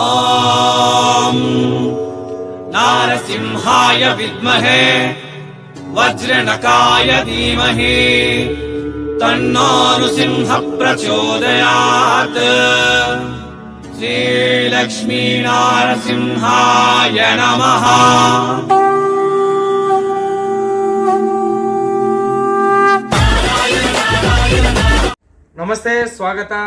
ॐ नारसिंहाय विद्महे वज्रनकाय धीमहि तन्नो नृसिंह प्रचोदयात् श्रीलक्ष्मीनारसिंहाय नमः ನಮಸ್ತೆ ಸ್ವಾಗತ ಆ,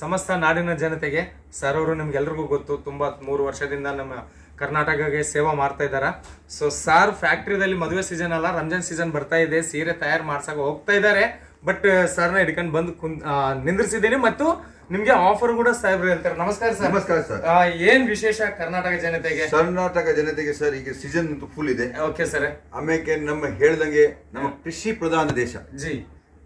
ಸಮಸ್ತ ನಾಡಿನ ಜನತೆಗೆ ಸರ್ ಅವರು ನಿಮ್ಗೆಲ್ರಿಗೂ ಗೊತ್ತು ತುಂಬ ಮೂರು ವರ್ಷದಿಂದ ನಮ್ಮ ಕರ್ನಾಟಕಗೆ ಸೇವಾ ಮಾಡ್ತಾ ಇದ್ದಾರೆ. ಸೊ ಸಾರ್ ಫ್ಯಾಕ್ಟ್ರಿದಲ್ಲಿ ಮದುವೆ ಸೀಸನ್ ಅಲ್ಲ ರಂಜಾನ್ ಸೀಸನ್ ಬರ್ತಾ ಇದೆ ಸೀರೆ ತಯಾರು ಮಾಡ್ಸಕ್ ಹೋಗ್ತಾ ಇದ್ದಾರೆ. ಬಟ್ ಸರ್ನ ಹಿಡ್ಕೊಂಡು ಬಂದು ಕುನ್ ನಿಂದ್ರಿಸಿದ್ದೀನಿ ಮತ್ತು ನಿಮ್ಗೆ ಆಫರ್ ಕೂಡ ಸಾಹೇಬ್ರು ಹೇಳ್ತಾರೆ. ನಮಸ್ಕಾರ ಸರ್. ನಮಸ್ಕಾರ ಸರ್. ಏನ್ ವಿಶೇಷ ಕರ್ನಾಟಕ ಜನತೆಗೆ? ಕರ್ನಾಟಕ ಜನತೆಗೆ ಸರ್ ಈಗ ಸೀಸನ್ ಫುಲ್ ಇದೆ. Okay sir. ಆಮೇಲೆ ನಮ್ಮ ಹೇಳ್ದಂಗೆ ನಮ್ಮ ಕೃಷಿ ಪ್ರಧಾನ ದೇಶ. ಜಿ.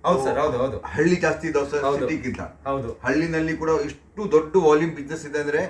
ಹೌದು ಸರ್ ಹೌದು ಹೌದು. ಹಳ್ಳಿ ಜಾಸ್ತಿ ಇದಾವೆ ಸರ್ ಹೌದು. ಸಿಟಿಗಿಂತ. ಹೌದು. ಹಳ್ಳಿನಲ್ಲಿ ಕೂಡ ಇಷ್ಟು ದೊಡ್ಡ ವಾಲ್ಯೂಮ್ ಬಿಸ್ನೆಸ್ ಇದೆ ಅಂದ್ರೆ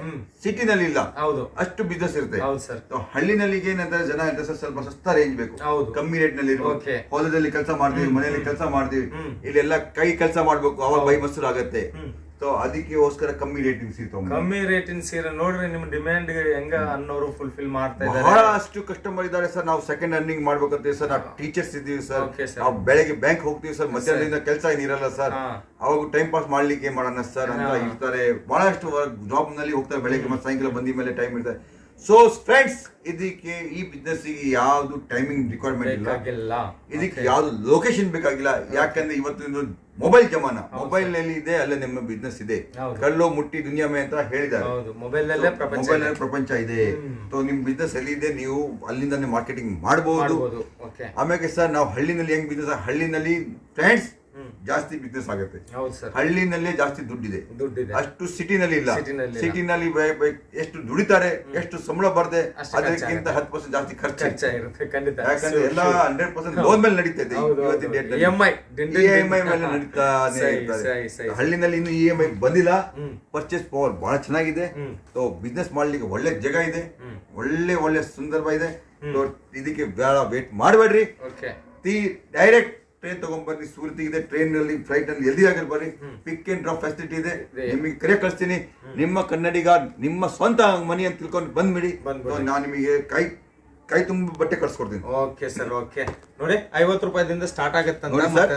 ಸಿಟಿನಲ್ಲಿ ಇಲ್ಲ. ಹೌದು. ಅಷ್ಟು ಬಿಸ್ನೆಸ್ ಇರುತ್ತೆ. ಹೌದು ಸರ್. So, ಹಳ್ಳಿನಲ್ಲಿ ಏನಂದ್ರೆ ಜನ ಇದ್ರೆ ಸರ್ ಸ್ವಲ್ಪ ಸಸ್ತಾ ರೇಂಜ್ ಬೇಕು. ಹೌದು. ಕಮ್ಮಿ ರೇಟ್ನಲ್ಲಿ ಇರ್ಬೇಕು. Okay. ಹೊಲದಲ್ಲಿ ಕೆಲಸ ಮಾಡ್ತೀವಿ ಮನೆಯಲ್ಲಿ ಕೆಲಸ ಮಾಡ್ತೀವಿ. ಹ್ಮ್. ಇಲ್ಲೆಲ್ಲ ಕೈ ಕೆಲಸ ಮಾಡ್ಬೇಕು. ಅವಾಗ ಬೈ ಮೊಸರು ಆಗತ್ತೆ ಹ್ಮ್. ಸೊ ಅದಕ್ಕೋಸ್ಕರ ಕಮ್ಮಿ ರೇಟಿಂಗ್ ಸಿಗ್ತಾವೆ ಕಮ್ಮಿ ರೇಟಿನ ಸೀರೆ ನೋಡ್ರಿ ನಿಮ್ ಡಿಮ್ಯಾಂಡ್ ಹೆಂಗ ಅನ್ನೋರು ಫುಲ್ಫಿಲ್ ಮಾಡ್ತಾ ಇದ್ದಾರೆ. ಬಹಳಷ್ಟು ಕಸ್ಟಮರ್ ಇದ್ದಾರೆ ಸರ್. ನಾವು ಸೆಕೆಂಡ್ ಅರ್ನಿಂಗ್ ಮಾಡ್ಬೇಕಂತೀವಿ ಸರ್. ನಾವು ಟೀಚರ್ಸ್ ಇದ್ದೀವಿ ಸರ್. Okay, sir. ನಾವು ಬೆಳಗ್ಗೆ ಬ್ಯಾಂಕ್ ಹೋಗ್ತೀವಿ ಸರ್. ಮಧ್ಯಾಹ್ನದಿಂದ ಕೆಲಸ ಏನಿರಲ್ಲ ಸರ್. ಹಾ. ಅವಾಗ ಟೈಮ್ ಪಾಸ್ ಮಾಡ್ಲಿಕ್ಕೆ ಮಾಡೋಣ ಸರ್ ಅಂತ ಹಾ. ಇರ್ತಾರೆ. ಬಹಳಷ್ಟು ಜಾಬ್ನಲ್ಲಿ ಹೋಗ್ತಾರೆ ಬೆಳಗ್ಗೆ ಮತ್ತೆ ಸಾಯಂಕಾಲ ಬಂದ ಮೇಲೆ ಟೈಮ್ ಇರ್ತಾರೆ. ಸೊ ಫ್ರೆಂಡ್ಸ್ ಇದಕ್ಕೆ ಈ ಬಿಸ್ನೆಸ್ ಯಾವ್ದು ಟೈಮಿಂಗ್ ರಿಕ್ವೈರ್ಮೆಂಟ್ ಇಲ್ಲ. ಇದಕ್ಕೆ ಯಾವ್ದು ಲೊಕೇಶನ್ ಬೇಕಾಗಿಲ್ಲ. ಯಾಕಂದ್ರೆ ಇವತ್ತಿನ ಮೊಬೈಲ್ ಜಮಾನ. ಮೊಬೈಲ್ನಲ್ಲಿ ಇದೆ ಅಲ್ಲೇ ನಿಮ್ಮ ಬಿಸ್ನೆಸ್ ಇದೆ. ಕಲ್ಲು ಮುಟ್ಟಿ ದುನಿಯಾಮೆ ಅಂತ ಹೇಳಿದ್ದಾರೆ. ಮೊಬೈಲ್ನಲ್ಲಿ ಪ್ರಪಂಚ ಮೊಬೈಲ್ ಇದೆ. ಪ್ರಪಂಚ ಇದೆ. ಸೊ ನಿಮ್ ಬಿಸ್ನೆಸ್ ಎಲ್ಲಿ ಇದೆ ನೀವು ಅಲ್ಲಿಂದಾನೆ ಮಾರ್ಕೆಟಿಂಗ್ ಮಾಡಬಹುದು ಆಮೇಲೆ ಸರ್ ನಾವು ಹಳ್ಳಿನಲ್ಲಿ ಹೆಂಗ್ ಬಿಸ್ನೆಸ್ ಹಳ್ಳಿನಲ್ಲಿ ಫ್ರೆಂಡ್ಸ್ ಜಾಸ್ತಿ ಬಿಸ್ನೆಸ್ ಆಗುತ್ತೆ. ಹೌದು ಸರ್. ಹಳ್ಳಿನಲ್ಲೇ ಜಾಸ್ತಿ ದುಡ್ಡಿದೆ. ದುಡ್ಡಿದೆ. ಅಷ್ಟು ಸಿಟಿನಲ್ಲಿ ಇಲ್ಲ. ಸಿಟಿನಲ್ಲಿ ಸಿಟಿನಲ್ಲಿ ಎಷ್ಟು ದುಡಿತಾರೆ ಎಷ್ಟು ಸಂಬಳ ಬರದೆ ಅದಕ್ಕಿಂತ. ಹತ್ತು ಪರ್ಸೆಂಟ್ ಜಾಸ್ತಿ ಖರ್ಚು. ಖಂಡಿತ. ಯಾಕಂದ್ರೆ ಎಲ್ಲ ಹಂಡ್ರೆಡ್ ಪರ್ಸೆಂಟ್ ಲೋನ್ ಮೇಲೆ ನಡೀತಾ ಇದೆ ಇವತ್ತಿನ. ಡೇಟ್ ಇ ಎಂ ಐ ಮೇಲೆ ನಡೀತಾನೆ. ಹಳ್ಳಿನಲ್ಲಿ ಇನ್ನು ಇ ಎಂ ಐ ಬಂದಿಲ್ಲ. ಪರ್ಚೇಸ್ ಪವರ್ ಬಹಳ ಚೆನ್ನಾಗಿದೆ. ಸೊ ಬಿಸ್ನೆಸ್ ಮಾಡ್ಲಿಕ್ಕೆ ಒಳ್ಳೆ ಜಾಗ ಇದೆ. ಒಳ್ಳೆ ಒಳ್ಳೆ ಸಂದರ್ಭ ಇದೆ ಇದಕ್ಕೆ ಬೇಡ ವೇಟ್ ಮಾಡಬೇಡ್ರಿ. ಡೈರೆಕ್ಟ್ ಟ್ರೈನ್ ಸೂರತ್ ಇದೆ ಟ್ರೈನ್ನಲ್ಲಿ ಫ್ಲೈಟ್ನಲ್ಲಿ ಎಲ್ಲಿ ಆಗಿರ್ ಬರ್ರಿ ಪಿಕ್ ಅಂಡ್ ಡ್ರಾಪ್ ಫೆಸಿಲಿಟಿ ಇದೆ. ನಿಮಗೆ ಕರೆ ಕಳಿಸ್ತೀನಿ. ನಿಮ್ಮ ಕನ್ನಡಿಗ ನಿಮ್ಮ ಸ್ವಂತ ಮನಿ ಅಂತ ತಿಳ್ಕೊಂಡು ಬಂದ್ಬಿಡಿ. ನಾನು ನಿಮಗೆ ಕೈ ಕೈ ತುಂಬ ಬಟ್ಟೆ ಕಳ್ಸ್ಕೊಡ್ತೀನಿ. ಓಕೆ ಸರ್ ಓಕೆ ನೋಡಿ ಐವತ್ತು ರೂಪಾಯಿದಿಂದ ಸ್ಟಾರ್ಟ್ ಆಗುತ್ತೆ ನೋಡಿ ಸರ್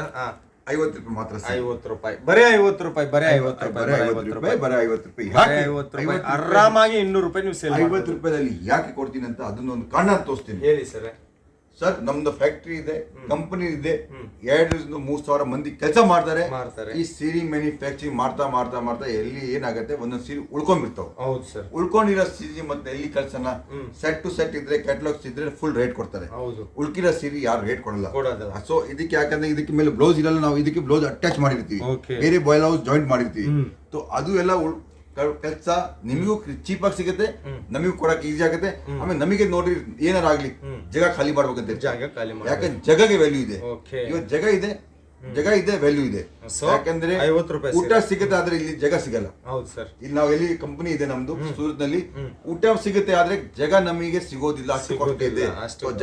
ಐವತ್ತು ರೂಪಾಯಿ ಮಾತ್ರ. ಐವತ್ತು ರೂಪಾಯಿ. ಬರೇ ಐವತ್ತು ರೂಪಾಯಿ ಬರೇ ಐವತ್ತು ರೂಪಾಯಿ ಐವತ್ತು ರೂಪಾಯಿ ರೂಪಾಯಿ. ಬರೀ ಐವತ್ತು ರೂಪಾಯಿ. ಐವತ್ತು ರೂಪಾಯಿ. ಆರಾಮಾಗಿ ಇನ್ನೂರು ರೂಪಾಯಿ ನೀವು ಸೇಲ್ ಐವತ್ತು ರೂಪಾಯಿದಲ್ಲಿ ಯಾಕೆ ಕೊಡ್ತೀನಿ ಅಂತ ಅದನ್ನ ಒಂದು ಕಾರಣ ತೋರಿಸ್ತೀನಿ. ಹೇಳಿ ಸರ್ ಸರ್ ನಮ್ದು ಫ್ಯಾಕ್ಟ್ರಿ ಇದೆ ಕಂಪನಿ ಇದೆ. ಎರಡರಿಂದ ಮೂರ್ ಸಾವಿರ ಮಂದಿ ಕೆಲಸ ಮಾಡ್ತಾರೆ. ಈ ಸೀರೆ ಮ್ಯಾನುಫ್ಯಾಕ್ಚರಿಂಗ್ ಮಾಡ್ತಾ ಮಾಡ್ತಾ ಮಾಡ್ತಾ ಎಲ್ಲಿ ಏನಾಗುತ್ತೆ ಒಂದೊಂದು ಸೀರೆ ಉಳ್ಕೊಂಡ್ಬಿಡ್ತಾವ. ಹೌದು ಸರ್. ಉಳ್ಕೊಂಡಿರೋ ಸೀರೆ ಮತ್ತೆ ಎಲ್ಲಿ ಕೆಲಸನ ಸೆಟ್ ಟು ಸೆಟ್ ಇದ್ರೆ ಕ್ಯಾಟಲಾಗ್ಸ್ ಇದ್ರೆ ಫುಲ್ ರೇಟ್ ಕೊಡ್ತಾರೆ. ಉಳ್ಕಿರೋ ಸೀರೆ ಯಾರು ರೇಟ್ ಕೊಡಲ್ಲ. ಸೊ ಇದಕ್ಕೆ ಯಾಕಂದ್ರೆ ಇದಕ್ಕೆ ಮೇಲೆ ಬ್ಲೌಸ್ ಇರಲ್ಲ ನಾವು ಇದಕ್ಕೆ ಬ್ಲೌಸ್ ಅಟ್ಯಾಚ್ ಮಾಡಿರ್ತೀವಿ. ಬೇರೆ ಬಾಯ್ಲ್ ಹೌಸ್ ಜಾಯಿಂಟ್ ಮಾಡಿರ್ತೀವಿ. ಸೊ ಅದು ಎಲ್ಲ ಕೆಲಸ ನಿಮಗೂ ಚೀಪ್ ಆಗಿ ಸಿಗುತ್ತೆ ನಮಗೂ ಕೊಡಕ್ ಈಸಿ ಆಗುತ್ತೆ. ಆಮೇಲೆ ನಮಗೆ ನೋಡಿ ಏನಾರ ಆಗ್ಲಿ ಜಗ ಖಾಲಿ ಮಾಡ್ಬೇಕಂತ. ಜಾಗ ಖಾಲಿ ಯಾಕಂದ್ರೆ ಜಗಗೆ ವ್ಯಾಲ್ಯೂ ಇದೆ. ಇವತ್ತು ಜಗ ಇದೆ ಜಗ ಇದೆ ವ್ಯಾಲ್ಯೂ ಇದೆ. ಯಾಕಂದ್ರೆ 50 ರೂಪಾಯಿ ಊಟ ಸಿಗುತ್ತೆ. ಆದ್ರೆ ಇಲ್ಲಿ ಜಗ ಸಿಗಲ್ಲ. ಹೌದು ಸರ್. ಇಲ್ಲಿ ನಾವು ಎಲ್ಲಿ ಕಂಪನಿ ಇದೆ ನಮ್ದು ಸೂರತ್ನಲ್ಲಿ ಊಟ ಸಿಗುತ್ತೆ ಆದ್ರೆ ಜಗ ನಮಗೆ ಸಿಗೋದಿಲ್ಲ ಇದೆ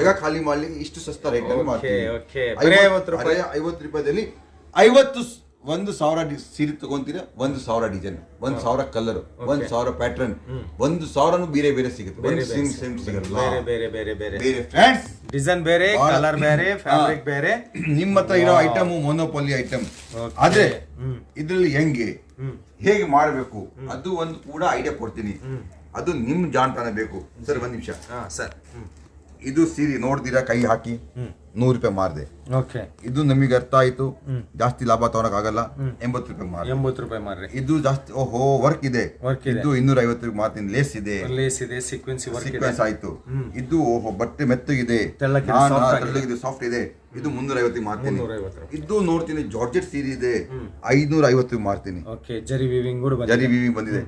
ಜಗ ಖಾಲಿ ಮಾಡ್ಲಿಕ್ಕೆ ಇಷ್ಟು ಸಸ್ತಾ ರೇಟ್ ಐವತ್ತು ಮಾಡ್ತೀವಿ. okay. ಬರೀ 50 ರೂಪಾಯಿ. ಐವತ್ತು ರೂಪಾಯಿದಲ್ಲಿ ಐವತ್ತು ಒಂದು ಸಾವಿರ ಸೀರೆ ತಗೊಂತೀರ ಒಂದು ಸಾವಿರ ಡಿಸೈನ್ ಒಂದು ಸಾವಿರ ಕಲರ್ ಒಂದು ಸಾವಿರ ಪ್ಯಾಟರ್ನ್ ಒಂದು ಸಾವಿರನು ಬೇರೆ ಬೇರೆ ಸಿಗುತ್ತೆ. ಒಂದು ಸೇಮ್ ಸಿಗಲ್ಲ. ಬೇರೆ ಬೇರೆ ಬೇರೆ ಬೇರೆ. ಬೇರೆ ಫ್ರೆಂಡ್ಸ್ ಡಿಸೈನ್ ಬೇರೆ ಕಲರ್ ಬೇರೆ ಫ್ಯಾಬ್ರಿಕ್ ಬೇರೆ. ನಿಮ್ಮ ಹತ್ರ ಇರೋ ಐಟಮ್ ಮೊನೋಪೊಲಿ ಐಟಮ್. ಆದ್ರೆ. ಇದ್ರಲ್ಲಿ ಹೆಂಗೆ? ಹೇಗೆ ಮಾಡಬೇಕು? ಅದು ಒಂದು ಕೂಡ ಐಡಿಯಾ ಕೊಡ್ತೀನಿ. ಅದು ನಿಮ್ ಜಾಣತನ ಬೇಕು. ಸರ್ ಒಂದ್ ನಿಮಿಷ. ಸರ್. ಇದು ಸೀರೆ ನೋಡ್ತೀರಾ? ಕೈ ಹಾಕಿ? ನೂರು ರೂಪಾಯಿ ಮಾರಿದೆ. ಓಕೆ. ಇದು ನಮಗೆ ಅರ್ಥ ಆಯ್ತು. ಜಾಸ್ತಿ ಲಾಭ ತಗೊಳಕ್ ಆಗಲ್ಲ ಎಂಬತ್ತು ರೂಪಾಯಿ ಮಾರಿ ಎಂಬತ್ತು ರೂಪಾಯಿ ಮಾರಿ ಇದು ಜಾಸ್ತಿ ಓಹೋ ವರ್ಕ್ ಇದೆ. ವರ್ಕ್ ಇದೆ. ಇನ್ನೂರ ಐವತ್ತು ರೂಪಾಯಿ ಮಾರ್ತೀನಿ ಲೇಸ್ ಇದೆ. ಲೇಸ್ ಇದೆ ಸೀಕ್ವೆನ್ಸಿ ಸೀಕ್ವೆನ್ಸ್ ಆಯ್ತು. ಇದು ಓಹೋ ಬಟ್ಟೆ ಮೆತ್ತಗಿದೆ. ತೆಳ್ಳಗಿದೆ, ಸಾಫ್ಟ್ ಇದೆ. ಇದು ಮುನ್ನೂರ ಐವತ್ತು ಮಾರ್ತೀನಿ. ಇದು ನೋಡ್ತೀನಿ ಜಾರ್ಜೆಟ್ ಸೀರೆ ಇದೆ. ಐನೂರ ಐವತ್ತು ಮಾರ್ತೀನಿ. ಓಕೆ ಜರಿ ವಿವಿಂಗ್. ಜರಿ ವಿವಿ ಬಂದಿದೆ.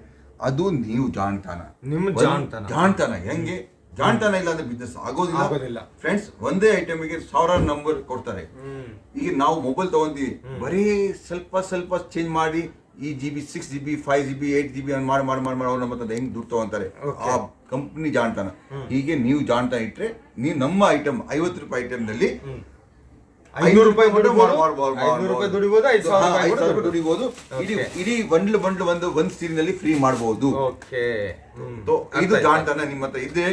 ಅದು ನೀವು ಜಾಣ್ತಾನ. ನಿಮ್ಮ ಜಾಣ್ತಾನ ಜಾಣ್ತನ. ಜಾಣ್ತಾನ ಹೆಂಗೆ? ಜಾಣ್ತಾನ ಇಲ್ಲ ಅಂದ್ರೆ ಬಿಸ್ನೆಸ್ ಆಗೋದಿಲ್ಲ. ಫ್ರೆಂಡ್ಸ್ ಒಂದೇ ಐಟಮ್ಗೆ ಸಾವಿರ ನಂಬರ್ ಕೊಡ್ತಾರೆ. ಈಗ ನಾವು ಮೊಬೈಲ್ ತಗೊಂತೀವಿ. ಬರೀ ಸ್ವಲ್ಪ ಸ್ವಲ್ಪ ಚೇಂಜ್ ಮಾಡಿ ಈ G B six G B five G B eight G B ಮಾಡಿ ಮಾಡಿ ಮಾಡಿ ಮಾಡಿ ಅವ್ರು ನಮ್ಮ ಹತ್ರ ಹೆಂಗ್ ದುಡ್ಡು ತಗೊಂತಾರೆ. ಆ ಕಂಪ್ನಿ ಜಾಣ್ತಾನ. ಹೀಗೆ ನೀವು ಜಾಣ್ತಾನ ಇಟ್ರೆ ನೀವು ನಮ್ಮ ಐಟಮ್ ಐವತ್ತು ರೂಪಾಯಿ ಐಟಮ್ನಲ್ಲಿ ಐನೂರು ರೂಪಾಯಿ ಐನೂರು ರೂಪಾಯಿ ದುಡಿಬೋದು, ಐದು ಸಾವಿರ ರೂಪಾಯಿ ದುಡಿಬೋದು. ಇಡೀ ಇಡೀ ಬಂಡ್ಲು ಬಂಡ್ಲು ಒಂದು ಒಂದ್ ಸೀರಿನಲ್ಲಿ ಫ್ರೀ ಮಾಡಬಹುದು ಓಕೆ. ಇದು. ಜಾಣತನ ನಿಮ್ಮ ಹತ್ರ ಇದೆ.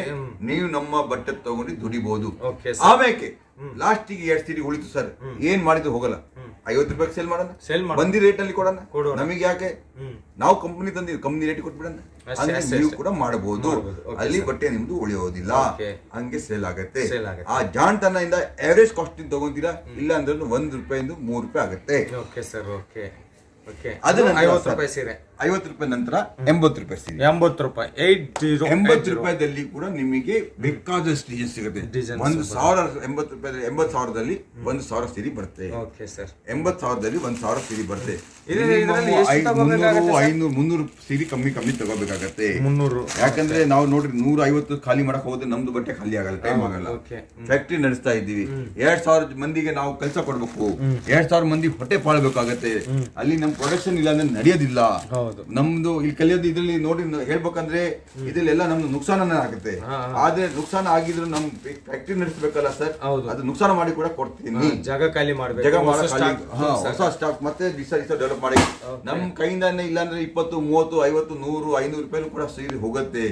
ನೀವು ನಮ್ಮ ಬಟ್ಟೆ ತಗೊಂಡು ದುಡಿಬಹುದು ಆಮೇಲೆ ಲಾಸ್ಟಿಗೆ ಎರಡ್ ಸೀರಿ ಉಳಿತು ಸರ್. ಏನ್ ಮಾಡಿದ್ರು ಹೋಗಲ್ಲ. ಐವತ್ತು ರೂಪಾಯಿ ಸೇಲ್ ಮಾಡೋಣ. ಸೇಲ್. ಬಂದಿ ರೇಟ್ ಅಲ್ಲಿ ಕೊಡೋಣ. ನಮಗೆ ಯಾಕೆ. ನಾವು ಕಂಪನಿ ತಂದಿದ್ದು ಕಂಪನಿ ರೇಟ್ ಕೊಟ್ಬಿಡೋಣ. ನೀವು ಕೂಡ ಮಾಡಬಹುದು. ಅಲ್ಲಿ ಬಟ್ಟೆ ನಿಮ್ದು ಉಳಿಯೋದಿಲ್ಲ. ಹಂಗೆ ಸೇಲ್ ಆಗತ್ತೆ. ಆ ಜಾಣ್ತನ ಆ ಜಾಣತನದಿಂದ ಅವರೇಜ್ ಕಾಸ್ಟ್ ತಗೊಂತೀರಾ? ಇಲ್ಲ ಅಂದ್ರೆ ಒಂದ್ ರೂಪಾಯಿಂದ ಮೂರ್ ರೂಪಾಯಿ ಆಗತ್ತೆ. ಸರ್. ಓಕೆ. ಓಕೆ. ಅದು ನಂತರ ಐವತ್ತು ರೂಪಾಯಿ ಸೀರೆ. ಐವತ್ತು ರೂಪಾಯಿ ನಂತರ ಎಂಬತ್ತು ರೂಪಾಯಿ ಸಿಗುತ್ತೆ. ಎಂಬತ್ತು ರೂಪಾಯಿ ಏಟ್ ಜೀರೋ ಎಂಬತ್ತು ರೂಪಾಯಿದಲ್ಲಿ ಕೂಡ ನಿಮಗೆ ಬೇಕಾದಷ್ಟು ಡಿಸೈನ್ ಸಿಗುತ್ತೆ. ಒಂದು. ಸಾವಿರ ಎಂಬತ್ತು ರೂಪಾಯಿ ಎಂಬತ್ತು ಸಾವಿರದಲ್ಲಿ ಒಂದು ಸಾವಿರ ಸೀರಿ ಬರುತ್ತೆ. ಓಕೆ ಸರ್ ಎಂಬತ್ತು ಸಾವಿರದಲ್ಲಿ ಒಂದು ಸಾವಿರ ಸೀರಿ ಬರುತ್ತೆ? ಐನೂರು ಮುನ್ನೂರು ಸೀರೆ ಕಮ್ಮಿ ಕಮ್ಮಿ ತಗೋಬೇಕಾಗತ್ತೆ. ಮುನ್ನೂರು. ಯಾಕಂದ್ರೆ ನಾವು ನೋಡ್ರಿ ನೂರ ಐವತ್ತು ಖಾಲಿ ಮಾಡಕ್ ಹೋದ್ರೆ ನಮ್ದು ಬಟ್ಟೆ ಖಾಲಿ ಆಗಲ್ಲ ಟೈಮ್ ಆಗಲ್ಲ. ಫ್ಯಾಕ್ಟ್ರಿ ನಡೆಸ್ತಾ ಇದ್ದೀವಿ. ಎರಡ್ ಸಾವಿರ ಮಂದಿಗೆ ನಾವು ಕೆಲಸ ಕೊಡ್ಬೇಕು. ಎರಡ್ ಸಾವಿರ ಮಂದಿ ಹೊಟ್ಟೆ ಪಾಳ್ಬೇಕಾಗತ್ತೆ. ಅಲ್ಲಿ ನಮ್ ಪ್ರೊಡಕ್ಷನ್ ಇಲ್ಲ ಅಂದ್ರೆ ನಡೆಯೋದಿಲ್ಲ. ಹೌದು. ನಮ್ದು ಇಲ್ಲಿ ಕಲಿಯೋದು ಇದ್ರಲ್ಲಿ ನೋಡಿ ಹೇಳ್ಬೇಕಂದ್ರೆ ಇದ್ರಲ್ಲೆಲ್ಲ ನಮ್ದು ನುಕ್ಸಾನ ಆಗುತ್ತೆ. ಆದ್ರೆ ನುಕ್ಸಾನ ಆಗಿದ್ರು ನಮ್ ಫ್ಯಾಕ್ಟ್ರಿ ನಡೆಸಬೇಕಲ್ಲ ಸರ್ ಹೌದು. ಅದು ನುಕ್ಸಾನ ಮಾಡಿ ಕೂಡ ಕೊಡ್ತೀನಿ. ಜಾಗ ಖಾಲಿ ಮಾಡಬೇಕು ಜಗ ಹೊಸ ಸ್ಟಾಕ್ ಮತ್ತೆ ದಿವಸ ದಿವಸ ಡೆವಲಪ್ ಮಾಡಿ. ನಮ್ ಕೈಯಿಂದಾನೆ ಇಲ್ಲಾಂದ್ರೆ ಇಪ್ಪತ್ತು ಮೂವತ್ತು ಐವತ್ತು ನೂರು ಐನೂರು ರೂಪಾಯಿ ಕೂಡ ಸೀರೆ ಹೋಗುತ್ತೆ.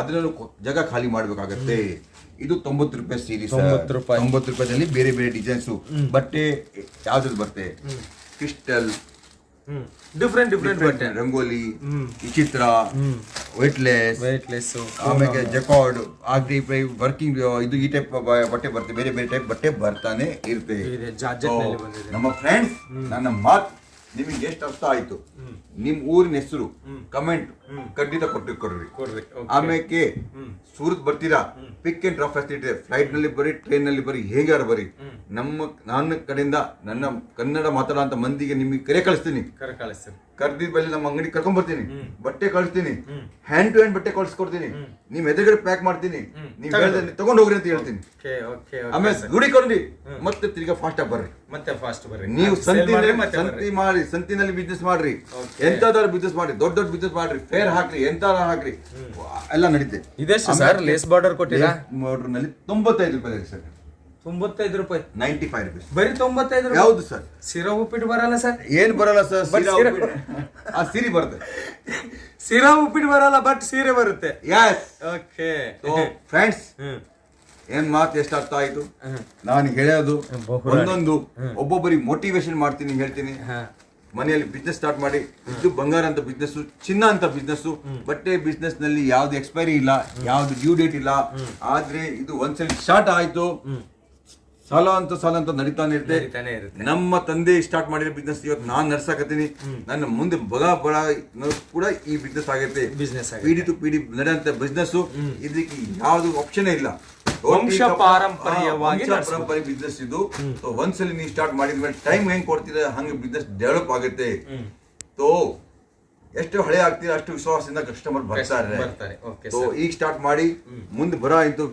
ಅದ್ರಲ್ಲೂ ಜಾಗ ಖಾಲಿ ಮಾಡ್ಬೇಕಾಗತ್ತೆ. ಇದು ತೊಂಬತ್ತು ರೂಪಾಯಿ ಸೀರೆ ಸರ್. ತೊಂಬತ್ತು ರೂಪಾಯಿ. ತೊಂಬತ್ತು ರೂಪಾಯಿ ಬೇರೆ ಬೇರೆ ಡಿಸೈನ್ಸ್ ಬಟ್ಟೆ ಯಾವ್ದು ಬರುತ್ತೆ ಕ್ರಿಸ್ಟಲ್ ಡಿಫ್ರೆಂಟ್ ಡಿಫ್ರೆಂಟ್ ಬಟ್ಟೆ ರಂಗೋಲಿ ವಿಚಿತ್ರ ವೈಟ್ಲೆಸ್ ವೈಟ್ಲೆಸ್ ಆಮೇಲೆ ಜಕಾರ್ಡ್ ಆಗ್ರಿ ವರ್ಕಿಂಗ್ ಇದು ಈ ಟೈಪ್ ಬಟ್ಟೆ ಬರ್ತೇವೆ ಬೇರೆ ಬೇರೆ ಟೈಪ್ ಬಟ್ಟೆ ಬರ್ತಾನೆ ಬಂದಿದೆ. ನಮ್ಮ ಫ್ರೆಂಡ್ಸ್ ನನ್ನ ಮಾತು ನಿಮಗೆ ಎಷ್ಟು ಅರ್ಥ ಆಯ್ತು? ನಿಮ್ ಊರಿನ ಹೆಸರು ಕಮೆಂಟ್ ಖಂಡಿತ ಕೊಟ್ಟು ಕೊಡ್ರಿ. ಆಮೇಲೆ ಸೂರತ್ ಬರ್ತೀರಾ? ಪಿಕ್ ಅಂಡ್ ಡ್ರಾಪ್ ಫೆಸಿಲಿಟಿ ಫ್ಲೈಟ್ನಲ್ಲಿ ಬರಿ ಟ್ರೈನ್ನಲ್ಲಿ ಬರಿ ಹೇಗಾರ ಬರಿ. ನಮ್ಮ ನನ್ನ ಕಡೆಯಿಂದ ನನ್ನ ಕನ್ನಡ ಮಾತಾಡೋ ಮಂದಿಗೆ ನಿಮಗೆ ಕರೆ ಕಳಿಸ್ತೀನಿ. ಕರೆ ಬಳಿ ಕರ್ದಿದ್ ಬಲ್ಲಿ ನಮ್ಮ ಅಂಗಡಿ ಕರ್ಕೊಂಡ್ ಬರ್ತೀನಿ. ಬಟ್ಟೆ ಕಳಿಸ್ತೀನಿ. ಹ್ಯಾಂಡ್ ಟು ಹ್ಯಾಂಡ್ ಬಟ್ಟೆ ಕಳಿಸ್ಕೊಡ್ತೀನಿ. ನಿಮ್ ಎದುರುಗಡೆ ಪ್ಯಾಕ್ ಮಾಡ್ತೀನಿ. ನೀವ್ ಹೇಳ್ದೆ ತಗೊಂಡ್ ಹೋಗ್ರಿ ಅಂತ ಹೇಳ್ತೀನಿ. ಓಕೆ ಓಕೆ ಆಮೇಲೆ ದುಡಿಕೊಂಡ್ರಿ ಮತ್ತೆ ತಿರ್ಗಾ ಫಾಸ್ಟ್ ಆಗಿ ಬರ್ರಿ. ಮತ್ತೆ ಫಾಸ್ಟ್ ಬರ್ರಿ. ನೀವು ಸಂತಿನಲ್ಲಿ ಮತ್ತೆ ಸಂತಿ ಮಾಡಿ ಸಂತಿನಲ್ಲಿ ಬಿಸ್ನೆಸ್ ಮಾಡ್ರಿ. ಎಂತಾದ್ರು ಬಿಸ್ನೆಸ್ ಮಾಡ್ರಿ ದೊಡ್ಡ ದೊಡ್ಡ ಬಿಸ್ನೆಸ್ ಮಾಡ್ರಿ ಫೇರ್ ಹಾಕ್ರಿ ಎಂತಾದ್ರು ಹಾಕ್ರಿ. ಎಲ್ಲ ನಡೀತೆ. ಇದೇ ಸರ್? ಲೇಸ್ ಬಾರ್ಡರ್ ಕೊಟ್ಟಿಲ್ಲ? ಮೋಟರ್ನಲ್ಲಿ ತೊಂಬತ್ತೈದು ರೂಪಾಯಿ ಸರ್. ತೊಂಬತ್ತೈದು ರೂಪಾಯಿ? Ninety five rupees. ಬರೀ ತೊಂಬತ್ತೈದು ರೂಪಾಯಿ? ಯಾವ್ದು ಸರ್? ಸಿರಾ ಉಪ್ಪಿಟ್ಟು ಬರಲ್ಲ ಸರ್. ಏನ್ ಬರಲ್ಲ ಸರ್? ಆ ಸಿರಿ ಬರುತ್ತೆ. ಸಿರಾ ಉಪ್ಪಿಟ್ಟು ಬರಲ್ಲ ಬಟ್ ಸೀರೆ ಬರುತ್ತೆ. ಎಸ್ ಓಕೆ ಫ್ರೆಂಡ್ಸ್ ಏನ್ ಮಾತು ಎಷ್ಟು ಅರ್ಥ ಆಯ್ತು? ನಾನು ಹೇಳೋದು ಒಂದೊಂದು. ಒಬ್ಬೊಬ್ಬರಿಗೆ ಮೋಟಿವೇಶನ್ ಮಾಡ್ತೀನಿ ಹೇಳ್ತೀನಿ. ಮನೆಯಲ್ಲಿ ಬಿಸ್ನೆಸ್ ಸ್ಟಾರ್ಟ್ ಮಾಡಿ ಇದು ಬಂಗಾರ ಅಂತ ಬಿಸ್ನೆಸ್ ಚಿನ್ನ ಅಂತ ಬಿಸ್ನೆಸ್ ಬಟ್ಟೆ ಬಿಸ್ನೆಸ್ನಲ್ಲಿ ಯಾವ್ದು ಎಕ್ಸ್ಪೈರಿ ಇಲ್ಲ ಯಾವ್ದು ಡ್ಯೂ ಡೇಟ್ ಇಲ್ಲ. ಆದ್ರೆ ಇದು ಒಂದ್ಸಲಿ ಸ್ಟಾರ್ಟ್ ಆಯ್ತು. ಸಾಲ ಅಂತ ಸಾಲ ಅಂತ ನಡೀತಾನೆ ಇರುತ್ತೆ. ನಡೀತಾನೆ ಇರುತ್ತೆ. ನಮ್ಮ ತಂದೆ ಸ್ಟಾರ್ಟ್ ಮಾಡಿದ ಬಿಸ್ನೆಸ್ ಇವತ್ತು ನಾನು ನಡ್ಸಕತ್ತೀನಿ ನನ್ನ ಮುಂದೆ ಬಗ ಬಡ ಕೂಡ ಈ ಬಿಸ್ನೆಸ್ ಆಗೈತೆ ಬಿಸ್ನೆಸ್ ಆಗೈತೆ. ಪೀಡಿ ಟು ಪೀಡಿ ನಡೆಯುವಂತ ಬಿಸ್ನೆಸ್ ಇದಕ್ಕೆ ಯಾವ್ದು ಆಪ್ಷನ್ ಇಲ್ಲ. ವಂಶ ಪಾರಂಪರ್ಯವಾಗಿ ಪರಂಪರೆ ಬಿಸ್ನೆಸ್ ಇದು. ಸೊ ಒಂದ್ಸಲಿ ನೀವು ಸ್ಟಾರ್ಟ್ ಮಾಡಿದ ಮೇಲೆ ಟೈಮ್ ಹೆಂಗ್ ಕೊಡ್ತೀರ ಹಂಗೆ ಬಿಸ್ನೆಸ್ ಡೆವಲಪ್ ಆಗುತ್ತೆ. ಸೊ ಎಷ್ಟು ಹಳೆ ಆಗ್ತೀರಾ ಅಷ್ಟು ವಿಶ್ವಾಸದಿಂದ ಕಸ್ಟಮರ್ ಬರ್ತಾರೆ. ಬರ್ತಾರೆ, okay, ಸೊ ಈಗ ಸ್ಟಾರ್ಟ್ ಮಾಡಿ ಮುಂದೆ ಬರ ಆಯ್ತು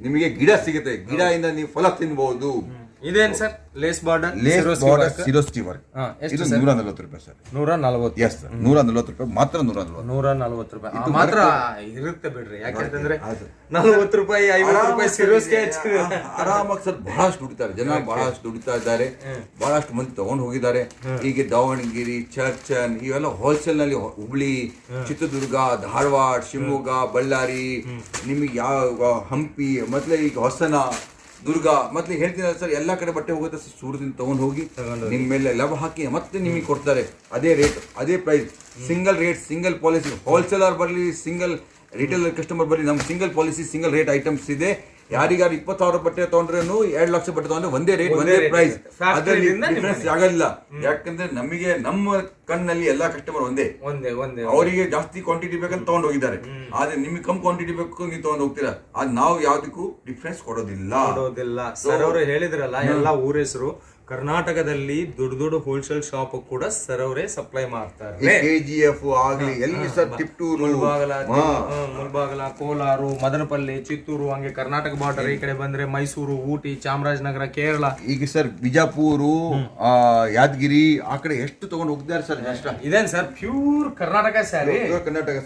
ನಿಮಗೆ ಗಿಡ ಸಿಗುತ್ತೆ. ಗಿಡ ಇಂದ ನೀವು ಫಲ ತಿನ್ಬಹುದು ಇದೇನ್ sir? Lace border lace border ಸಿರೋಸ್ಟಿ work. ಇದು? ನೂರ ನಲವತ್ತು ರೂಪಾಯಿ ಸರ್. ನೂರ ನಲವತ್ತು. ಎಸ್ ನೂರ ನಲವತ್ತು ರೂಪಾಯಿ ಮಾತ್ರ ನೂರ ನಲವತ್ತು ನೂರ ನಲವತ್ತು ರೂಪಾಯಿ ಇದು ಮಾತ್ರ. ಇರುತ್ತೆ ಬಿಡ್ರಿ. ಯಾಕೆಂತಂದ್ರೆ. ನಲವತ್ತು ರೂಪಾಯಿ ಐವತ್ತು ರೂಪಾಯಿ ಸಿರೋಸ್ಗೆ ಆರಾಮಾಗಿ ಸರ್ ಬಹಳಷ್ಟು ದುಡಿತಾರೆ. ಜನ ಬಹಳಷ್ಟು ದುಡಿತಾ ಇದ್ದಾರೆ. ಬಹಳಷ್ಟು ಮಂದಿ ತಗೊಂಡು ಹೋಗಿದ್ದಾರೆ. ಹೀಗೆ ದಾವಣಗೆರೆ ಚರ್ಚ್ ಇವೆಲ್ಲ ಹೋಲ್ಸೇಲ್ನಲ್ಲಿ ಹುಬ್ಳಿ ಚಿತ್ರದುರ್ಗ ಧಾರವಾಡ ಶಿವಮೊಗ್ಗ ಬಳ್ಳಾರಿ ನಿಮಗೆ ಯಾವ ಹಂಪಿ ಮತ್ತೆ ಈಗ ಹೊಸನ ದುರ್ಗ ಮತ್ತೆ ಹೇಳ್ತೀನಿ ಸರ್ ಎಲ್ಲಾ ಕಡೆ ಬಟ್ಟೆ ಹೋಗುತ್ತೆ ಸರ್ ಸೂರದಿಂದ ತಗೊಂಡು ಹೋಗಿ ನಿಮ್ಮ ಮೇಲೆ ಲವ್ ಹಾಕಿ ಮತ್ತೆ ನಿಮಗೆ ಕೊಡ್ತಾರೆ. ಅದೇ ರೇಟ್ ಅದೇ price single rate single policy wholesaler ಬರಲಿ ಸಿಂಗಲ್ ರಿಟೇಲ್ ಕಸ್ಟಮರ್ ಬರಲಿ ನಮ್ಮ single policy single rate items ಇದೆ. ಯಾರಿಗಾರು ಇಪ್ಪತ್ತು ಸಾವಿರ ಬಟ್ಟೆ ತೊಗೊಂಡ್ರೇನು ಎರಡು ಲಕ್ಷ ಬಟ್ಟೆ ತಗೊಂಡ್ರೆ ಒಂದೇ ರೇಟ್ ಒಂದೇ ಪ್ರೈಸ್ ಅದರಿಂದ ಅದರಲ್ಲಿ ಡಿಫ್ರೆನ್ಸ್ ಆಗಲ್ಲ. ಯಾಕಂದ್ರೆ ನಮಗೆ ನಮ್ಮ ಕಣ್ಣಲ್ಲಿ ಎಲ್ಲಾ ಕಸ್ಟಮರ್ ಒಂದೇ. ಒಂದೇ ಒಂದೇ ಅವರಿಗೆ ಜಾಸ್ತಿ ಕ್ವಾಂಟಿಟಿ ಬೇಕಂತ ತಗೊಂಡು ಹೋಗಿದ್ದಾರೆ. ಆದ್ರೆ ನಿಮಗೆ ಕಮ್ ಕ್ವಾಂಟಿಟಿ ಬೇಕು ನೀವು ತಗೊಂಡು ಹೋಗ್ತೀರಾ? ಅದ್ ನಾವು ಯಾವ್ದಕ್ಕೂ ಡಿಫ್ರೆನ್ಸ್ ಕೊಡೋದಿಲ್ಲ. ಕೊಡೋದಿಲ್ಲ. ಸರ್ ಅವರು ಹೇಳಿದ್ರಲ್ಲ ಎಲ್ಲಾ ಊರ ಹೆಸರು. ಕರ್ನಾಟಕದಲ್ಲಿ ದೊಡ್ಡ ದೊಡ್ಡ ಹೋಲ್ಸೇಲ್ ಶಾಪ್ ಕೂಡ ಸರ್ ಅವರೇ ಸಪ್ಲೈ ಮಾಡ್ತಾರೆ. ಕೆ ಜಿ ಎಫ್ ಆಗ್ಲಿ ಎಲ್ಲಿ ಸರ್ ಮುಲ್ಬಾಗಲ ಮುಲ್ಬಾಗಲ ಕೋಲಾರು ಮದನಪಲ್ಲಿ ಚಿತ್ತೂರು ಹಂಗೆ ಕರ್ನಾಟಕ ಬಾರ್ಡರ್ ಈ ಕಡೆ ಬಂದ್ರೆ ಮೈಸೂರು ಊಟಿ ಚಾಮರಾಜನಗರ ಕೇರಳ. ಈಗ ಸರ್ ಬಿಜಾಪುರು ಆ, ಯಾದಗಿರಿ ಆ ಕಡೆ ಎಷ್ಟು ತಗೊಂಡು ಹೋಗ್ತಾರೆ ಸರ್ ಅಷ್ಟ ಇದೇನ್ ಸರ್ ಪ್ಯೂರ್ ಕರ್ನಾಟಕ ಸ್ಯಾರಿ ಕರ್ನಾಟಕ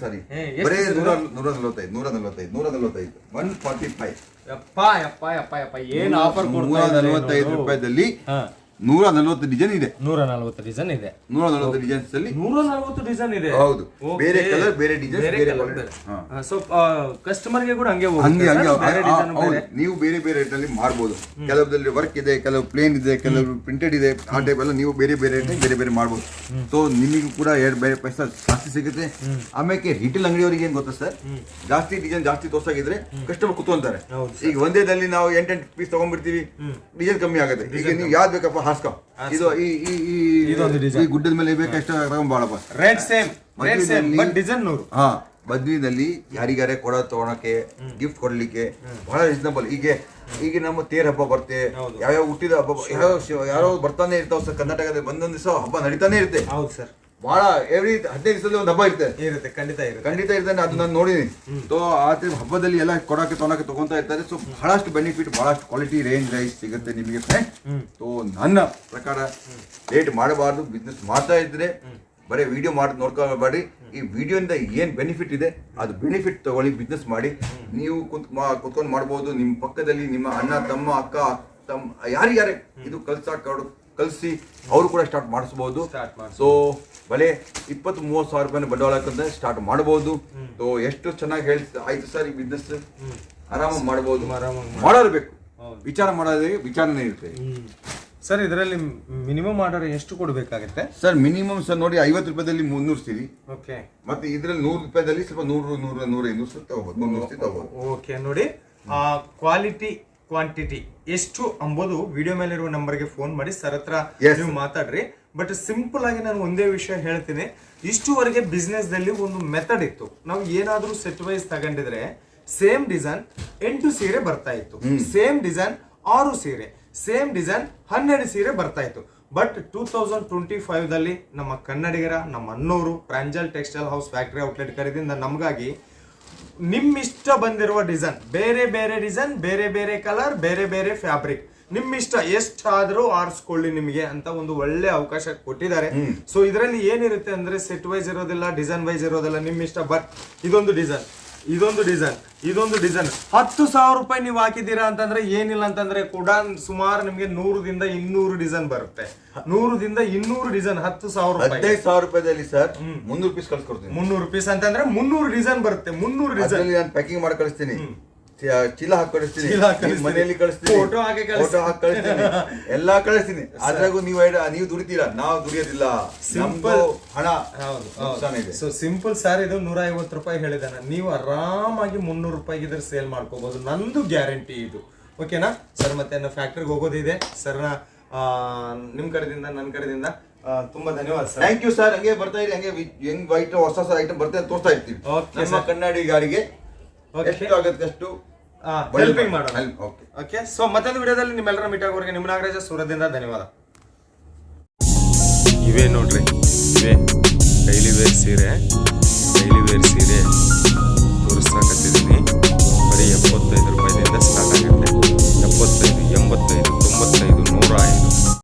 ಬರೇ ಸರ್ ನೂರ ನೂರ ನಲವತ್ತೈದು ನೂರ ನಲವತ್ತೈದು ನೂರ ನಲವತ್ತೈದು ಒನ್ ಫಾರ್ಟಿ ಫೈವ್ ಯಪ್ಪ ಯಪ್ಪ ಯಪ್ಪ ಯಪ್ಪ ಏನು ಆಫರ್ ನೂರ ನಲವತ್ತೈದು ರೂಪಾಯಿದಲ್ಲಿ ಹಾ. ನೂರ ನಲವತ್ತು ಡಿಸೈನ್ ಇದೆ. ನೂರ ನಲ್ವತ್ತು ಡಿಸೈನ್ ಇದೆ. ನೂರ ನಲವತ್ತು ಡಿಸೈನ್ಸ್ ಅಲ್ಲಿ ನೂರ ನಲ್ವತ್ತು ಡಿಸೈನ್ ಇದೆ. ಹೌದು. ಬೇರೆ ಕಲರ್ ಬೇರೆ ಡಿಸೈನ್ ಬೇರೆ ಸೊ ಸೊ ಕಸ್ಟಮರ್ಗೆ ಕೂಡ ಹಂಗೆ ಹಂಗೆ ಹಂಗೆ. ಬೇರೆ ಡಿಸೈನ್ ಹೌದು. ಬೇರೆ. ನೀವು ಬೇರೆ ಬೇರೆ ರೇಟ್ ಅಲ್ಲಿ ಮಾಡ್ಬೋದು ಕೆಲವರಲ್ಲಿ ವರ್ಕ್ ಇದೆ ಕೆಲವು ಪ್ಲೇನ್ ಇದೆ ಕೆಲವು ಪ್ರಿಂಟೆಡ್ ಇದೆ. ಆ ಟೈಪ್ ಎಲ್ಲ ನೀವು ಬೇರೆ ಬೇರೆ ರೇಟ್ ಬೇರೆ ಬೇರೆ ಮಾಡ್ಬೋದು ಸೊ ನಿಮಗೂ ಕೂಡ ಎರಡು ಬೇರೆ ಪೈಸಾ ಜಾಸ್ತಿ ಸಿಗುತ್ತೆ. ಆಮೇಲೆ ರಿಟೇಲ್ ಅಂಗಡಿಯವರಿಗೆ ಏನ್ ಗೊತ್ತಾ ಸರ್? ಜಾಸ್ತಿ ಡಿಸೈನ್ ಜಾಸ್ತಿ ತೋರ್ಸಾಗಿದ್ರೆ ಕಸ್ಟಮರ್ ಕುತ್ಕೊಂತಾರೆ. ಈಗ ಒಂದೇದಲ್ಲಿ ನಾವು ಎಂಟೆಂಟು ಪೀಸ್ ತಗೊಂಡ್ಬಿಡ್ತೀವಿ. ಡಿಸೈನ್ ಕಮ್ಮಿ ಆಗುತ್ತೆ. ಈಗ ನೀವು ಯಾವ್ದು ಬೇಕಪ್ಪ? ಹಾಸ್ಕೊ. ಇದು ಈ ಈ ಈ ಇದೊಂದು design. ಈ ಗುಡ್ಡದ ಮೇಲೆ ಬೇಕಷ್ಟು ತಗೊಂಡ್ಬಾಳಪ್ಪ rate same rate same but design ನೂರು. ಹಾ ಮದ್ವಿನಲ್ಲಿ ಯಾರಿಗಾರೆ ಕೊಡ ತಗೊಳಕ್ಕೆ ಗಿಫ್ಟ್ ಕೊಡ್ಲಿಕ್ಕೆ ಬಹಳ ರೀಸನಬಲ್ ಈಗ ಈಗ ನಮ್ಮ ತೇರ್ ಹಬ್ಬ ಬರ್ತೆ. ಯಾವ್ಯಾವ ಹುಟ್ಟಿದ ಹಬ್ಬ ಯಾವ್ಯಾವ ಯಾರೋ ಬರ್ತಾನೆ ಇರ್ತಾವ ಸರ್ ಕರ್ನಾಟಕದಲ್ಲಿ ಒಂದೊಂದು ದಿವಸ ಹಬ್ಬ ನಡೀತಾನೆ ಇರುತ್ತೆ. ಹೌದು ಸರ್. ಬಹಳ ಎವ್ರಿ ಹದಿನೈದು ದಿವಸದಲ್ಲಿ ಒಂದು ಹಬ್ಬ ಇರುತ್ತೆ. ಇರುತ್ತೆ ಖಂಡಿತ ಇರುತ್ತೆ. ಖಂಡಿತ ಇರ್ತಾನೆ ಅದು ನಾನು ನೋಡಿದೀನಿ. ಸೊ ಆ ಟೈಮ್ ಹಬ್ಬದಲ್ಲಿ ಎಲ್ಲ ಕೊಡಕ್ಕೆ ತೊಗೊಳಕ್ಕೆ ತಗೊಂತಾ ಇರ್ತಾರೆ. ಸೊ ಬಹಳಷ್ಟು ಬೆನಿಫಿಟ್ ಬಹಳಷ್ಟು ಕ್ವಾಲಿಟಿ ರೇಂಜ್ ರೈಸ್ ಸಿಗುತ್ತೆ ನಿಮಗೆ ಫ್ರೆಂಡ್ ಸೊ ನನ್ನ ಪ್ರಕಾರ ಲೇಟ್ ಮಾಡಬಾರ್ದು ಬಿಸ್ನೆಸ್ ಮಾಡ್ತಾ ಇದ್ರೆ ಬರೀ ವಿಡಿಯೋ ಮಾಡಿ ನೋಡ್ಕೊಬೇಡಿ. ಈ ವಿಡಿಯೋಯಿಂದ ಏನ್ ಬೆನಿಫಿಟ್ ಇದೆ ಅದು ಬೆನಿಫಿಟ್ ತಗೊಳ್ಳಿ ಬಿಸ್ನೆಸ್ ಮಾಡಿ. ನೀವು ಕುತ್ ಕುತ್ಕೊಂಡು ಮಾಡ್ಬೋದು. ನಿಮ್ಮ ಪಕ್ಕದಲ್ಲಿ ನಿಮ್ಮ ಅಣ್ಣ ತಮ್ಮ ಅಕ್ಕ ತಮ್ಮ ಯಾರ್ಯಾರೇ ಇದು ಕಲ್ಸಾಕ್ ಕಲಿಸಿ ಅವರು ಕೂಡ ಸ್ಟಾರ್ಟ್ ಮಾಡಿಸ್ಬೋದು. ಸೊ ಬಲೆ ಇಪ್ಪತ್ತು ಮೂವತ್ತು ಸಾವಿರ ರೂಪಾಯಿ ಬಂಡವಾಳ ಹಾಕಂದ್ರೆ ಸ್ಟಾರ್ಟ್ ಮಾಡಬಹುದು ಸೊ ಎಷ್ಟು ಚೆನ್ನಾಗಿ ಹೇಳ್ತಾ ಆಯ್ತು ಸರ್ ಈ ಬಿಸ್ನೆಸ್ ಆರಾಮಾಗಿ ಮಾಡಬಹುದು ಮಾಡಬೇಕು ವಿಚಾರ ಮಾಡೋದೇ ವಿಚಾರನೇ ಇರುತ್ತೆ. ಸರ್ ಇದರಲ್ಲಿ ಮಿನಿಮಮ್ ಆರ್ಡರ್ ಎಷ್ಟು ಕೊಡಬೇಕಾಗುತ್ತೆ? ಸರ್ ಮಿನಿಮಮ್ ಸರ್ ನೋಡಿ ಐವತ್ತು ರೂಪಾಯಿದಲ್ಲಿ ಮುನ್ನೂರು ಸಿರಿ. ಓಕೆ. ಮತ್ತೆ ಇದರಲ್ಲಿ ನೂರು ರೂಪಾಯಿದಲ್ಲಿ ಸ್ವಲ್ಪ ನೂರು ನೂರ ನೂರ ಐನೂರು ಮುನ್ನೂರು ಓಕೆ ನೋಡಿ. ಕ್ವಾಲಿಟಿ ಕ್ವಾಂಟಿಟಿ ಎಷ್ಟು ಅಂಬೋದು ವಿಡಿಯೋ ಮೇಲಿರುವ ನಂಬರ್ಗೆ ಫೋನ್ ಮಾಡಿ ಸರ್ ಹತ್ರ ನೀವು ಮಾತಾಡ್ರಿ. ಬಟ್ ಸಿಂಪಲ್ ಆಗಿ ನಾನು ಒಂದೇ ವಿಷಯ ಹೇಳ್ತೀನಿ. ಇಷ್ಟುವರೆಗೆ ಬಿಸ್ನೆಸ್ ದಲ್ಲಿ ಒಂದು ಮೆಥಡ್ ಇತ್ತು. ನಾವು ಏನಾದ್ರೂ ಸೆಟ್ ವೈಸ್ ತಗೊಂಡಿದ್ರೆ ಸೇಮ್ ಡಿಸೈನ್ ಎಂಟು ಸೀರೆ ಬರ್ತಾ ಇತ್ತು. ಸೇಮ್ ಡಿಸೈನ್ ಆರು ಸೀರೆ. ಸೇಮ್ ಡಿಸೈನ್ ಹನ್ನೆರಡು ಸೀರೆ ಬರ್ತಾ ಇತ್ತು. But two thousand twenty five ದಲ್ಲಿ ನಮ್ಮ ಕನ್ನಡಿಗರ ನಮ್ಮ ಅನ್ನೋರು Pranjal textile house factory outlet ಕರೆದಿಂದ ನಮಗಾಗಿ ನಿಮ್ಮಿಷ್ಟ ಬಂದಿರುವ ಡಿಸೈನ್ ಬೇರೆ ಬೇರೆ ಡಿಸೈನ್ ಬೇರೆ ಬೇರೆ ಕಲರ್ ಬೇರೆ ಬೇರೆ ಫ್ಯಾಬ್ರಿಕ್ ನಿಮ್ಮಿಷ್ಟ ಎಷ್ಟಾದ್ರೂ ಆರಿಸ್ಕೊಳ್ಳಿ ನಿಮಗೆ ಅಂತ ಒಂದು ಒಳ್ಳೆ ಅವಕಾಶ ಕೊಟ್ಟಿದ್ದಾರೆ. ಸೊ ಇದರಲ್ಲಿ ಏನಿರುತ್ತೆ ಅಂದ್ರೆ ಸೆಟ್ ವೈಸ್ ಇರೋದಿಲ್ಲ ಡಿಸೈನ್ ವೈಸ್ ಇರೋದಿಲ್ಲ ನಿಮ್ಮಿಷ್ಟ ಬಟ್ ಇದೊಂದು ಡಿಸೈನ್ ಇದೊಂದು ಡಿಸೈನ್ ಇದೊಂದು ಡಿಸೈನ್ ಹತ್ತು ಸಾವಿರ ರೂಪಾಯಿ ನೀವು ಹಾಕಿದ್ದೀರಾ ಅಂತಂದ್ರೆ ಏನಿಲ್ಲ ಅಂತಂದ್ರೆ ಕೂಡ ಸುಮಾರು ನಿಮ್ಗೆ ನೂರದಿಂದ ಇನ್ನೂರು ಡಿಸೈನ್ ಬರುತ್ತೆ. ನೂರದಿಂದ ಇನ್ನೂರು ಡಿಸೈನ್ ಹತ್ತು ಸಾವಿರ ರೂಪಾಯಿ. ಹದಿನೈದು ಸಾವಿರ ರೂಪಾಯಿದಲ್ಲಿ ಸರ್ ಮುನ್ನೂರು ಪೀಸ್ ಕಳ್ಸ್ಕೊಡ್ತೀನಿ. ಮುನ್ನೂರು ಪೀಸ್ ಅಂತಂದ್ರೆ ಮುನ್ನೂರು ಡಿಸೈನ್ ಬರುತ್ತೆ ಮುನ್ನೂರು ಡಿಸೈನ್ ನಾನು ಪ್ಯಾಕಿಂಗ್ ಮಾಡಿ ಕಳಿಸ್ತೀನಿ. ಚೀಲ ಹಾಕಿ ಕಳಿಸ್ತೀನಿ. ಮನೆಯಲ್ಲಿ ಕಳಿಸ್ತೀನಿ. ಫೋಟೋ ಹಾಕಿ ಕಳಿಸ್ತೀನಿ. ಎಲ್ಲಾ ಕಳಿಸ್ತೀನಿ. ಅದ್ರಾಗೂ ನೀವು ನೀವು ದುಡಿತೀರಾ? ನಾವು ದುಡಿಯೋದಿಲ್ಲ. ಸಿಂಪಲ್ ಹಣ. ಹೌದು ನುಕ್ಸಾನ ಇದೆ. ಸೊ ಸಿಂಪಲ್ ಸ್ಯಾರಿ ಇದು ನೂರ ಐವತ್ತು ರೂಪಾಯಿ ಹೇಳಿದಾನೆ ನೀವು ಆರಾಮಾಗಿ ಮುನ್ನೂರು ರೂಪಾಯಿಗೆ ಇದ್ರೆ ಸೇಲ್ ಮಾಡ್ಕೋಬಹುದು ನಂದು ಗ್ಯಾರಂಟಿ ಇದು. ಓಕೆನಾ ಸರ್ ಮತ್ತೆ ನನ್ನ ಫ್ಯಾಕ್ಟ್ರಿಗೆ ಹೋಗೋದಿದೆ. ಸರ್ನ ನಿಮ್ ಕಡೆದಿಂದ ನನ್ನ ಕಡೆದಿಂದ ತುಂಬಾ ಧನ್ಯವಾದ ಸರ್ ಥ್ಯಾಂಕ್ ಯು ಸರ್ ಹಂಗೆ ಬರ್ತಾ ಇರಿ. ಹಂಗೆ ಹೆಂಗ್ ವೈಟ್ ಹೊಸ ಹೊಸ ಐಟಮ್ ಬರ್ತಾ ತೋರಿಸ್ತಾ ಇರ್ತೀವಿ. ನಮ್ಮ. ಕನ್ನಡಿಗಾರಿಗೆ. ಎಷ್ಟು ಹೆಲ್ಪಿಂಗ್ ಮಾಡೋಣ ಓಕೆ ಓಕೆ ಸೊ ಮತ್ತೊಂದು ವಿಡಿಯೋದಲ್ಲಿ ನಿಮ್ಮೆಲ್ಲರ ಮೀಟ್ ಆಗೋರಿಗೆ ನಿಮ್ಮ ನಾಗರಾಜ ಸೂರದಿಂದ ಧನ್ಯವಾದ. ಇವೇ ನೋಡ್ರಿ ಇವೇ. ಡೈಲಿ ವೇರ್ ಸೀರೆ ಡೈಲಿ ವೇರ್ ಸೀರೆ ತೋರಿಸ್ಲಾಕತ್ತಿದ್ದೀನಿ. ಬರೀ ಎಪ್ಪತ್ತೈದು ರೂಪಾಯಿದಿಂದ ಸ್ಟಾರ್ಟ್ ಆಗುತ್ತೆ. ಎಪ್ಪತ್ತೈದು ಎಂಬತ್ತೈದು ತೊಂಬತ್ತೈದು ನೂರ ಐದು.